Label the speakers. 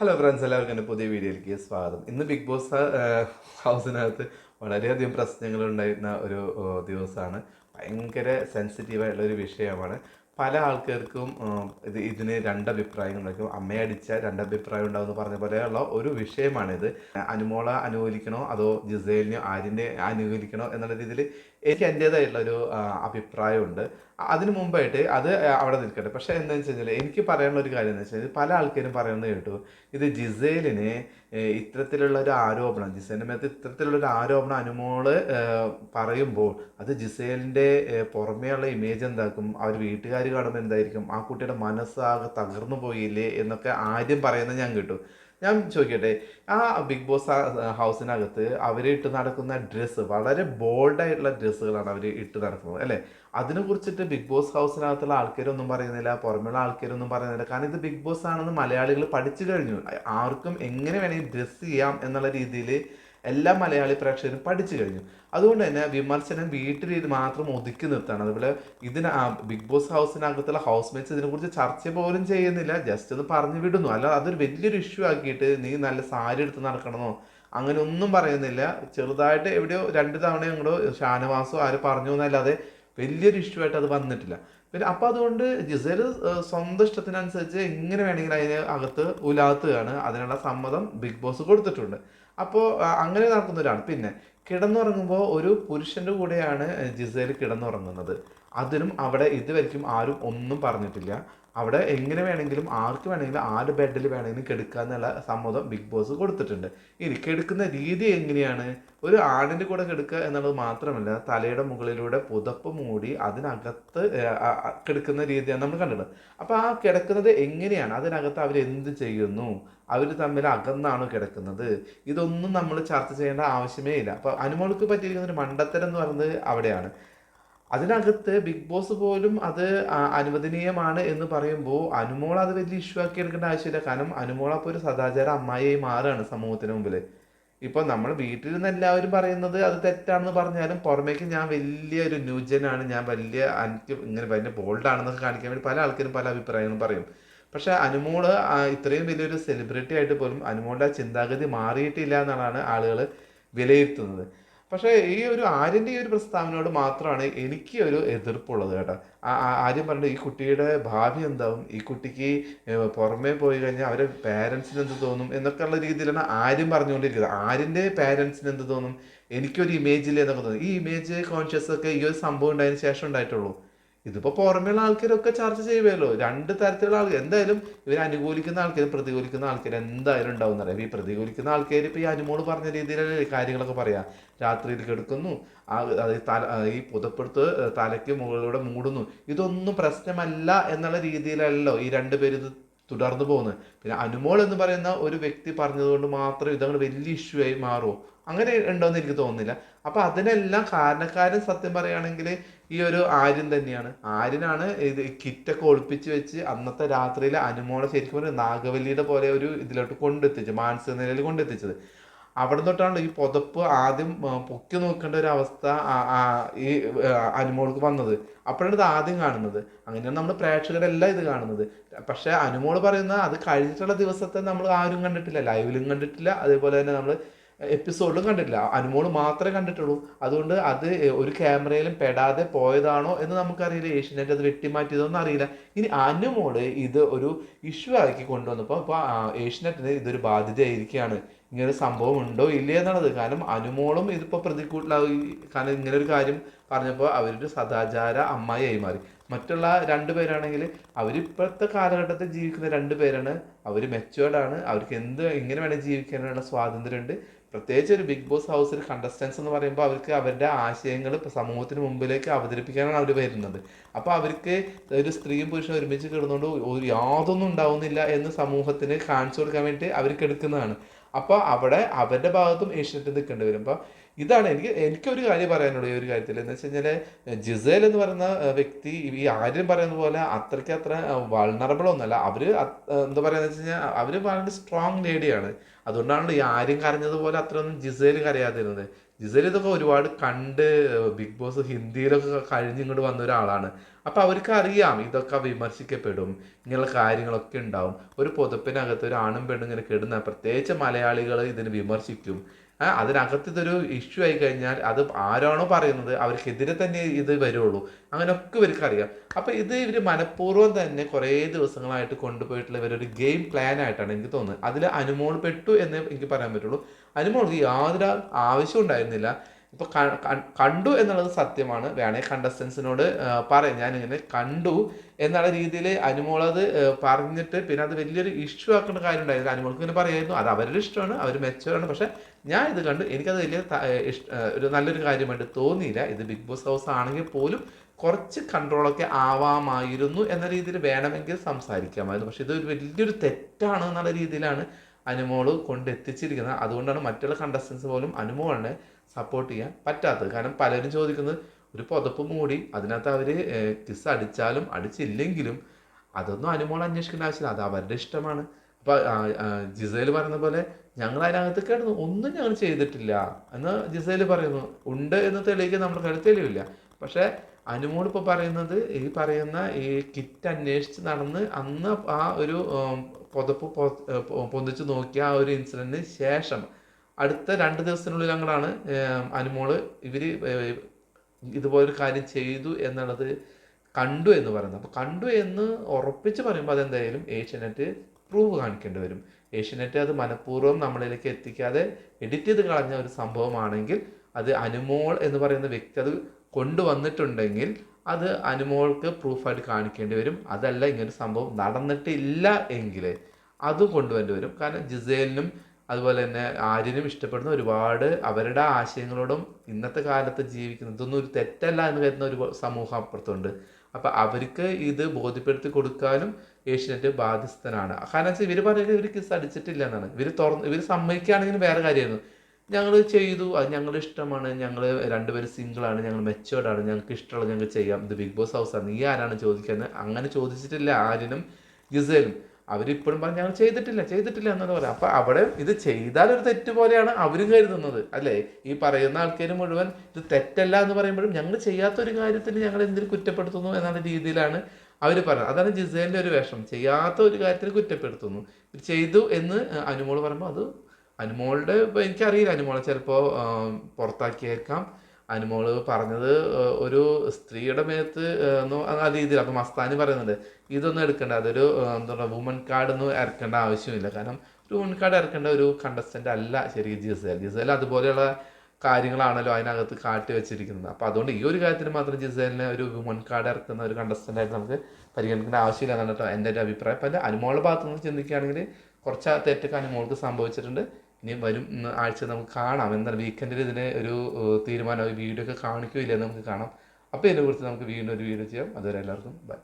Speaker 1: Hello friends എല്ലാവർക്കും എന്റെ പുതിയ വീഡിയോയിലേക്ക് സ്വാഗതം. ഇന്ന് ബിഗ് ബോസ് ഹൗസിനകത്ത് വളരെയധികം പ്രശ്നങ്ങൾ ഉണ്ടായിരുന്ന ഒരു ദിവസമാണ്. ഭയങ്കര സെൻസിറ്റീവായിട്ടുള്ള ഒരു വിഷയമാണ്. പല ആൾക്കാർക്കും ഇത് ഇതിന് രണ്ടഭിപ്രായങ്ങൾ ഉണ്ടാക്കും അമ്മയെ രണ്ട് രണ്ടഭിപ്രായം ഉണ്ടാവും പറഞ്ഞ പോലെയുള്ള ഒരു വിഷയമാണിത്. അനുമോള അനുകൂലിക്കണോ അതോ ജിസേലിനോ ആര്യനെ അനുകൂലിക്കണോ എന്നുള്ള രീതിയിൽ എനിക്ക് എന്റേതായിട്ടുള്ള ഒരു അഭിപ്രായമുണ്ട്. അതിനു മുമ്പായിട്ട് അത് അവിടെ നിൽക്കട്ടെ. പക്ഷേ എന്താണെന്ന് വെച്ച് കഴിഞ്ഞാൽ എനിക്ക് പറയാനുള്ള ഒരു കാര്യം എന്ന് വെച്ചാൽ പല ആൾക്കാരും പറയുന്നത് കേട്ടു ഇത് ജിസേലിന് ഇത്തരത്തിലുള്ള ഒരു ആരോപണം ജിസേലിന്റെ മേത്ത് ഇത്തരത്തിലുള്ള ഒരു ആരോപണം അനുമോൾ പറയുമ്പോൾ അത് ജിസേലിന്റെ പുറമേ പുറമേയുള്ള ഇമേജ് എന്താക്കും? അവർ വീട്ടുകാർ കാണുമ്പോൾ എന്തായിരിക്കും? ആ കുട്ടിയുടെ മനസ്സാകെ തകർന്നു പോയില്ലേ എന്നൊക്കെ ആദ്യം പറയുന്നത് ഞാൻ കേട്ടു. ഞാൻ ചോദിക്കട്ടെ ആ ബിഗ് ബോസ് ഹൗസിനകത്ത് അവർ ഇട്ട് നടക്കുന്ന ഡ്രസ്സ് വളരെ ബോൾഡായിട്ടുള്ള ഡ്രസ്സുകളാണ് അവർ ഇട്ട് നടക്കുന്നത് അല്ലേ? അതിനെ കുറിച്ചിട്ട് ബിഗ് ബോസ് ഹൗസിനകത്തുള്ള ആൾക്കാരൊന്നും പറയുന്നില്ല പുറമെയുള്ള ആൾക്കാരൊന്നും പറയുന്നില്ല. കാരണം ഇത് ബിഗ് ബോസ് ആണെന്ന് മലയാളികൾ പഠിച്ചു കഴിഞ്ഞു. ആർക്കും എങ്ങനെ വേണമെങ്കിൽ ഡ്രസ്സ് ചെയ്യാം എന്നുള്ള രീതിയിൽ എല്ലാ മലയാളി പ്രേക്ഷകരും പഠിച്ചു കഴിഞ്ഞു. അതുകൊണ്ട് തന്നെ വിമർശനം വീട്ടിൽ ഇത് മാത്രം ഒതുക്കി നിർത്താണ്. അതുപോലെ ഇതിന് ബിഗ് ബോസ് ഹൗസിനകത്തുള്ള ഹൗസ് മേറ്റ്സ് ഇതിനെക്കുറിച്ച് ചർച്ച പോലും ചെയ്യുന്നില്ല. ജസ്റ്റ് ഒന്ന് പറഞ്ഞു വിടുന്നു. അല്ല അതൊരു വലിയൊരു ഇഷ്യൂ ആക്കിയിട്ട് നീ നല്ല സാരി എടുത്ത് നടക്കണമെന്നോ അങ്ങനെ ഒന്നും പറയുന്നില്ല. ചെറുതായിട്ട് എവിടെയോ രണ്ട് തവണ ഞങ്ങളോ ഷാനവാസോ ആര് പറഞ്ഞു എന്നല്ലാതെ വലിയൊരു ഇഷ്യൂ ആയിട്ട് അത് വന്നിട്ടില്ല. പിന്നെ അപ്പം അതുകൊണ്ട് ജിസേൽ സ്വന്തം ഇഷ്ടത്തിനനുസരിച്ച് എങ്ങനെ വേണമെങ്കിലും അതിന് അകത്ത് ഉലാത്തുകയാണ്. അതിനുള്ള സമ്മതം ബിഗ് ബോസ് കൊടുത്തിട്ടുണ്ട്. അപ്പോൾ അങ്ങനെ നടക്കുന്നവരാണ്. പിന്നെ കിടന്നുറങ്ങുമ്പോൾ ഒരു പുരുഷന്റെ കൂടെയാണ് ജിസേൽ കിടന്നുറങ്ങുന്നത്. അതിനും അവിടെ ഇതുവരെയ്ക്കും ആരും ഒന്നും പറഞ്ഞിട്ടില്ല. അവിടെ എങ്ങനെ വേണമെങ്കിലും ആർക്ക് വേണമെങ്കിലും ആര് ബെഡിൽ വേണമെങ്കിലും കെടുക്കുക എന്നുള്ള സമ്മതം ബിഗ് ബോസ് കൊടുത്തിട്ടുണ്ട്. ഇനി കെടുക്കുന്ന രീതി എങ്ങനെയാണ്? ഒരു ആണിന്റെ കൂടെ കെടുക്കുക എന്നുള്ളത് മാത്രമല്ല തലയുടെ മുകളിലൂടെ പുതപ്പ് മൂടി അതിനകത്ത് കിടക്കുന്ന രീതിയാണ് നമ്മൾ കണ്ടത്. അപ്പോൾ ആ കിടക്കുന്നത് എങ്ങനെയാണ്? അതിനകത്ത് അവർ എന്ത് ചെയ്യുന്നു? അവർ തമ്മിൽ അകന്നാണോ കിടക്കുന്നത്? ഇതൊന്നും നമ്മൾ ചർച്ച ചെയ്യേണ്ട ആവശ്യമേ ഇല്ല. അപ്പോൾ അനുമോൾക്ക് പറ്റിയിരിക്കുന്ന ഒരു മണ്ടത്തരം എന്ന് പറയുന്നത് അവിടെയാണ്. അതിനകത്ത് ബിഗ് ബോസ് പോലും അത് അനുവദനീയമാണ് എന്ന് പറയുമ്പോൾ അനുമോൾ അത് വലിയ ഇഷ്യൂ ആക്കി എടുക്കേണ്ട ആവശ്യമില്ല. കാരണം അനുമോൾ അപ്പോൾ ഒരു സദാചാര അമ്മായിയായി മാറുകയാണ് സമൂഹത്തിന് മുമ്പിൽ ഇപ്പോൾ നമ്മൾ വീട്ടിൽ നിന്ന് എല്ലാവരും പറയുന്നത് അത് തെറ്റാണെന്ന് പറഞ്ഞാലും പുറമേക്ക് ഞാൻ വലിയൊരു ന്യൂജനാണ്. ഞാൻ വലിയ എനിക്ക് ഇങ്ങനെ വലിയ ബോൾഡാണെന്നൊക്കെ കാണിക്കാൻ വേണ്ടി പല ആൾക്കാരും പല അഭിപ്രായങ്ങളും പറയും. പക്ഷേ അനുമോൾ ഇത്രയും വലിയൊരു സെലിബ്രിറ്റി ആയിട്ട് പോലും അനുമോളുടെ ചിന്താഗതി മാറിയിട്ടില്ല എന്നാണ് ആളുകൾ വിലയിരുത്തുന്നത്. പക്ഷേ ഈ ഒരു ആര്യന്റെ ഈ ഒരു പ്രസ്താവനയോട് മാത്രമാണ് എനിക്ക് ഒരു എതിർപ്പുള്ളത് കേട്ടോ. ആര്യം പറഞ്ഞു ഈ കുട്ടിയുടെ ഭാവി എന്താവും? ഈ കുട്ടിക്ക് പുറമേ പോയി കഴിഞ്ഞാൽ അവരെ പാരൻസിന് എന്ത് തോന്നും? എന്നൊക്കെയുള്ള രീതിയിലാണ് ആര്യം പറഞ്ഞുകൊണ്ടിരിക്കുന്നത്. ആര്യന്റെ പാരൻസിന് എന്ത് തോന്നും? എനിക്കൊരു ഇമേജ് ഇല്ലേ എന്നൊക്കെ തോന്നും. ഈ ഇമേജ് കോൺഷ്യസ് ഒക്കെ ഈ ഒരു സംഭവം ഉണ്ടായതിനു ശേഷം ഉണ്ടായിട്ടുള്ളൂ. ഇതിപ്പോൾ പുറമേയുള്ള ആൾക്കാരൊക്കെ ചർച്ച ചെയ്യുമല്ലോ രണ്ട് തരത്തിലുള്ള ആൾക്കാർ എന്തായാലും ഇവർ അനുകൂലിക്കുന്ന ആൾക്കാരും പ്രതികൂലിക്കുന്ന ആൾക്കാർ എന്തായാലും ഉണ്ടാവും എന്നറിയാം ഈ പ്രതികൂലിക്കുന്ന ആൾക്കാർ ഇപ്പോൾ ഈ അനുമോൾ പറഞ്ഞ രീതിയിലുള്ള കാര്യങ്ങളൊക്കെ പറയാം. രാത്രിയിൽ കിടക്കുന്നു. തല ഈ പുതപ്പെടുത്ത് തലയ്ക്ക് മുകളിലൂടെ മൂടുന്നു. ഇതൊന്നും പ്രശ്നമല്ല എന്നുള്ള രീതിയിലല്ലോ ഈ രണ്ടുപേരും ഇത് തുടർന്നു പോകുന്നത്. പിന്നെ അനുമോൾ എന്ന് പറയുന്ന ഒരു വ്യക്തി പറഞ്ഞതുകൊണ്ട് മാത്രം ഇതങ്ങൾ വലിയ ഇഷ്യൂ ആയി മാറുമോ അങ്ങനെ ഉണ്ടോയെന്ന് എനിക്ക് തോന്നുന്നില്ല. അപ്പോൾ അതിനെല്ലാം കാരണക്കാരൻ സത്യം പറയുകയാണെങ്കിൽ ഈ ഒരു ആര്യൻ തന്നെയാണ്. ആര്യനാണ് ഇത് കിറ്റൊക്കെ ഒളിപ്പിച്ച് വെച്ച് അന്നത്തെ രാത്രിയിൽ അനുമോളെ ശരിക്കും ഒരു നാഗവല്ലിയുടെ പോലെ ഒരു ഇതിലോട്ട് കൊണ്ടെത്തിച്ചത് മാനസിക നിലയിൽ കൊണ്ടെത്തിച്ചത്. അവിടെ തൊട്ടാണ് ഈ പുതപ്പ് ആദ്യം പൊക്കി നോക്കേണ്ട ഒരു അവസ്ഥ ഈ അനുമോൾക്ക് വന്നത്. അപ്പോഴാണ് ഇത് ആദ്യം കാണുന്നത്. അങ്ങനെയാണ് നമ്മൾ പ്രേക്ഷകരെല്ലാം ഇത് കാണുന്നത്. പക്ഷേ അനുമോൾ പറയുന്ന അത് കഴിഞ്ഞിട്ടുള്ള ദിവസത്തെ നമ്മൾ ആരും കണ്ടിട്ടില്ല ലൈവിലും കണ്ടിട്ടില്ല അതേപോലെ തന്നെ നമ്മൾ എപ്പിസോഡിലും കണ്ടിട്ടില്ല. അനുമോൾ മാത്രമേ കണ്ടിട്ടുള്ളൂ. അതുകൊണ്ട് അത് ഒരു ക്യാമറയിലും പെടാതെ പോയതാണോ എന്ന് നമുക്കറിയില്ല. ഏഷ്യനെറ്റ് അത് വെട്ടിമാറ്റിയതൊന്നും അറിയില്ല. ഇനി അനുമോൾ ഇത് ഒരു ഇഷ്യൂ ആക്കി കൊണ്ടുവന്നപ്പോൾ ഇപ്പോൾ ഏഷ്യനെറ്റിന് ഇതൊരു ബാധ്യതയായിരിക്കുകയാണ്. ഇങ്ങനെ ഒരു സംഭവം ഉണ്ടോ ഇല്ലേ എന്നുള്ളത്? കാരണം അനുമോളും ഇതിപ്പോൾ പ്രതികൂട്ടിലാവും കാരണം ഇങ്ങനെ ഒരു കാര്യം പറഞ്ഞപ്പോൾ അവരൊരു സദാചാര അമ്മായിയായി മാറി. മറ്റുള്ള രണ്ട് പേരാണെങ്കിൽ അവരിപ്പോഴത്തെ കാലഘട്ടത്തിൽ ജീവിക്കുന്ന രണ്ട് പേരാണ്. അവർ മെച്ചുവേർഡാണ് അവർക്ക് എന്ത് എങ്ങനെ വേണമെങ്കിൽ ജീവിക്കാനുള്ള സ്വാതന്ത്ര്യമുണ്ട്. പ്രത്യേകിച്ച് ഒരു ബിഗ് ബോസ് ഹൗസിൽ കണ്ടസ്റ്റൻസ് എന്ന് പറയുമ്പോൾ അവർക്ക് അവരുടെ ആശയങ്ങൾ സമൂഹത്തിന് മുമ്പിലേക്ക് അവതരിപ്പിക്കാനാണ് അവർ വരുന്നത്. അപ്പോൾ അവർക്ക് ഒരു സ്ത്രീയും പുരുഷനും ഒരുമിച്ച് കിടന്നുകൊണ്ട് യാതൊന്നും ഉണ്ടാവുന്നില്ല എന്ന് സമൂഹത്തിന് കാണിച്ചു കൊടുക്കാൻ വേണ്ടി അവർക്ക് എടുക്കുന്നതാണ്. അപ്പോൾ അവിടെ അവരുടെ ഭാഗത്തും ഏഷ്യനെറ്റ് നിൽക്കേണ്ടി വരും. ഇതാണ് എനിക്ക് എനിക്കൊരു കാര്യം പറയാനുള്ളൂ ഈ ഒരു കാര്യത്തിൽ. എന്ന് വെച്ച് കഴിഞ്ഞാൽ ജിസേൽ എന്ന് പറയുന്ന വ്യക്തി ഈ ആര്യം പറയുന്ന പോലെ അത്രയ്ക്ക് അത്ര വൾണറബിൾ ഒന്നുമല്ല. അവർ എന്താ പറയുക വെച്ച് കഴിഞ്ഞാൽ അവർ വളരെ സ്ട്രോങ് ലേഡിയാണ് അതുകൊണ്ടാണല്ലോ ഈ ആര്യം കരഞ്ഞതുപോലെ അത്രയൊന്നും ജിസേൽ കരയാതിരുന്നത്. ജിസേൽ ഇതൊക്കെ ഒരുപാട് കണ്ട് ബിഗ് ബോസ് ഹിന്ദിയിലൊക്കെ കഴിഞ്ഞിങ്ങോട്ട് വന്ന ഒരാളാണ്. അപ്പോൾ അവർക്ക് അറിയാം ഇതൊക്കെ വിമർശിക്കപ്പെടും ഇങ്ങനെയുള്ള കാര്യങ്ങളൊക്കെ ഉണ്ടാവും. ഒരു പുതപ്പിനകത്ത് ഒരു ആണും പെണ്ണും ഇങ്ങനെ കിടുന്ന പ്രത്യേകിച്ച് മലയാളികൾ ഇതിന് വിമർശിക്കും. അതിനകത്ത് ഇതൊരു ഇഷ്യൂ ആയി കഴിഞ്ഞാൽ അത് ആരാണോ പറയുന്നത് അവർക്കെതിരെ തന്നെ ഇത് വരുള്ളൂ. അങ്ങനെയൊക്കെ ഇവർക്ക് അറിയാം അപ്പോൾ ഇത് ഇവർ മനഃപൂർവം തന്നെ കുറേ ദിവസങ്ങളായിട്ട് കൊണ്ടുപോയിട്ടുള്ള ഇവരൊരു ഗെയിം പ്ലാൻ ആയിട്ടാണ് എനിക്ക് തോന്നുന്നത്. അതിൽ അനുമോൾ പെട്ടു എന്ന് എനിക്ക് പറയാൻ പറ്റുള്ളൂ. അനുമോൾക്ക് യാതൊരു ആവശ്യം ഉണ്ടായിരുന്നില്ല. ഇപ്പൊ കണ്ടു എന്നുള്ളത് സത്യമാണ്. വേണേ കണ്ടസ്റ്റൻസിനോട് പറയും. ഞാൻ ഇങ്ങനെ കണ്ടു എന്നുള്ള രീതിയിൽ അനുമോളത് പറഞ്ഞിട്ട് പിന്നെ അത് വലിയൊരു ഇഷ്യൂ ആക്കേണ്ട കാര്യം ഉണ്ടായിരുന്നു അനുമോൾക്ക് ഇങ്ങനെ പറയായിരുന്നു. അത് അവരുടെ ഇഷ്ടമാണ്. അവർ മെച്ചമാണ് പക്ഷെ ഞാൻ ഇത് കണ്ടു. എനിക്കത് വലിയ ഒരു നല്ലൊരു കാര്യമായിട്ട് തോന്നിയില്ല. ഇത് ബിഗ് ബോസ് ഹൗസ് ആണെങ്കിൽ പോലും കുറച്ച് കൺട്രോളൊക്കെ ആവാമായിരുന്നു എന്ന രീതിയിൽ വേണമെങ്കിൽ സംസാരിക്കാമായിരുന്നു. പക്ഷെ ഇത് വലിയൊരു തെറ്റാണ് എന്നുള്ള രീതിയിലാണ് അനുമോൾ കൊണ്ടെത്തിച്ചിരിക്കുന്നത് അതുകൊണ്ടാണ് മറ്റുള്ള കണ്ടസ്റ്റൻസ് പോലും അനുമോളിനെ സപ്പോർട്ട് ചെയ്യാൻ പറ്റാത്തത്. കാരണം പലരും ചോദിക്കുന്നത് ഒരു പുതപ്പ് മൂടി അതിനകത്ത് അവർ കിസ് അടിച്ചാലും അടിച്ചില്ലെങ്കിലും അതൊന്നും അനുമോൾ അന്വേഷിക്കേണ്ട ആവശ്യമില്ല. അത് അവരുടെ ഇഷ്ടമാണ്. അപ്പൊ ജിസേൽ പറയുന്ന പോലെ ഞങ്ങൾ അതിനകത്ത് കിടന്നു ഒന്നും ഞങ്ങൾ ചെയ്തിട്ടില്ല എന്ന് ജിസേൽ പറയുന്നു. ഉണ്ട് എന്ന് തെളിയിക്കാൻ നമ്മുടെ കയ്യിൽ തെളിവില്ല. പക്ഷെ അനുമോൾ ഇപ്പോൾ പറയുന്നത് ഈ പറയുന്ന ഈ കിറ്റ് അന്വേഷിച്ച് നടന്ന് അന്ന് ആ ഒരു പുതപ്പ് പൊന്തിച്ച് നോക്കിയ ആ ഒരു ഇൻസിഡന്റിന് ശേഷം അടുത്ത രണ്ട് ദിവസത്തിനുള്ളിൽ അങ്ങോട്ടാണ് അനുമോൾ ഇവർ ഇതുപോലൊരു കാര്യം ചെയ്തു എന്നുള്ളത് കണ്ടു എന്ന് പറയുന്നത്. അപ്പോൾ കണ്ടു എന്ന് ഉറപ്പിച്ച് പറയുമ്പോൾ അതെന്തായാലും ഏഷ്യനെറ്റ് പ്രൂവ് കാണിക്കേണ്ടി വരും. ഏഷ്യനെറ്റ് അത് മനഃപൂർവം നമ്മളിലേക്ക് എത്തിക്കാതെ എഡിറ്റ് ചെയ്ത് കളഞ്ഞ ഒരു സംഭവമാണെങ്കിൽ അത് അനുമോൾ എന്ന് പറയുന്ന വ്യക്തി അത് കൊണ്ടുവന്നിട്ടുണ്ടെങ്കിൽ അത് അനുമോൾക്ക് പ്രൂഫായിട്ട് കാണിക്കേണ്ടി വരും. അതല്ല ഇങ്ങനൊരു സംഭവം നടന്നിട്ടില്ല എങ്കിൽ അതും കൊണ്ടുവരേണ്ടി വരും. കാരണം ജിസേലിനും അതുപോലെ തന്നെ ആര്യനും ഇഷ്ടപ്പെടുന്ന ഒരുപാട് അവരുടെ ആശയങ്ങളോടും ഇന്നത്തെ കാലത്ത് ജീവിക്കുന്ന ഇതൊന്നും ഒരു തെറ്റല്ല എന്ന് കരുതുന്ന ഒരു സമൂഹം അപ്പുറത്തുണ്ട്. അപ്പം അവർക്ക് ഇത് ബോധ്യപ്പെടുത്തി കൊടുക്കാനും ഏഷ്യനെറ്റ് ബാധ്യസ്ഥനാണ്. കാരണം വെച്ചാൽ ഇവർ പറയുന്നത് ഇവർ കിസ് അടിച്ചിട്ടില്ല എന്നാണ്. ഇവർ തുറന്ന് ഇവർ സമ്മതിക്കുകയാണെങ്കിൽ വേറെ കാര്യമായിരുന്നു. ഞങ്ങൾ ചെയ്തു അത് ഞങ്ങളുടെ ഇഷ്ടമാണ് ഞങ്ങൾ രണ്ടുപേരും സിംഗിളാണ് ഞങ്ങൾ മെച്ചുവേർഡാണ് ഞങ്ങൾക്ക് ഇഷ്ടമുള്ളത് ഞങ്ങൾ ചെയ്യാം. ഇത് ബിഗ് ബോസ് ഹൗസ് ആണ് നീ ആരാണ് ചോദിക്കുന്നത്? അങ്ങനെ ചോദിച്ചിട്ടില്ല ആര്യനും ഗിസേലും. അവരിപ്പോഴും പറഞ്ഞു ഞങ്ങൾ ചെയ്തിട്ടില്ല ചെയ്തിട്ടില്ല എന്നാണ് പറയാം. അപ്പൊ അവിടെ ഇത് ചെയ്താൽ ഒരു തെറ്റ് പോലെയാണ് അവരും കരുതുന്നത് അല്ലേ? ഈ പറയുന്ന ആൾക്കാർ മുഴുവൻ ഇത് തെറ്റല്ല എന്ന് പറയുമ്പോഴും ഞങ്ങൾ ചെയ്യാത്ത ഒരു കാര്യത്തിന് ഞങ്ങൾ എന്തിനു കുറ്റപ്പെടുത്തുന്നു എന്നുള്ള രീതിയിലാണ് അവർ പറയുന്നത് അതാണ് ജിസേലിന്റെ ഒരു വേഷം. ചെയ്യാത്ത ഒരു കാര്യത്തിന് കുറ്റപ്പെടുത്തുന്നു. ചെയ്തു എന്ന് അനുമോൾ പറയുമ്പോൾ അത് അനുമോളുടെ എനിക്കറിയില്ല അനുമോളെ ചിലപ്പോൾ പുറത്താക്കിയേക്കാം. അനുമോൾ പറഞ്ഞത് ഒരു സ്ത്രീയുടെ മേത്ത് ആ, രീതിയിൽ അപ്പം മസ്താനി പറയുന്നുണ്ട് ഇതൊന്നും എടുക്കണ്ട അതൊരു എന്താ പറയുക വുമൺ കാർഡ് ഒന്നും ഇറക്കേണ്ട ആവശ്യമില്ല. കാരണം ഒരു വുമൺ കാർഡ് ഇറക്കേണ്ട ഒരു കണ്ടസ്റ്റന്റ് അല്ല ശരി ജിസേൽ. ജിസേൽ അതുപോലെയുള്ള കാര്യങ്ങളാണല്ലോ അതിനകത്ത് കാട്ടി വെച്ചിരിക്കുന്നത്. അപ്പോൾ അതുകൊണ്ട് ഈ ഒരു കാര്യത്തിന് മാത്രം ജിസേലിനെ ഒരു വുമൺ കാർഡ് ഇറക്കുന്ന ഒരു കണ്ടസ്റ്റന്റ് ആയിട്ട് നമുക്ക് പരിഗണിക്കേണ്ട ആവശ്യമില്ല എന്നാണ് കേട്ടോ എന്റെ ഒരു അഭിപ്രായം. അപ്പം എന്റെ അനുമോളുടെ ഭാഗത്തു നിന്ന് ചിന്തിക്കുകയാണെങ്കിൽ കുറച്ച് തെറ്റൊക്കെ അനുമോൾക്ക് സംഭവിച്ചിട്ടുണ്ട്. ഇനി വരും ആഴ്ച നമുക്ക് കാണാം. എന്താണ് വീക്കെൻഡിൽ ഇതിന് ഒരു തീരുമാനം വീഡിയോ ഒക്കെ കാണിക്കില്ല നമുക്ക് കാണാം. അപ്പോൾ ഇതിനെക്കുറിച്ച് നമുക്ക് വീണ്ടും ഒരു വീഡിയോ ചെയ്യാം. അതുവരെ എല്ലാവർക്കും ബൈ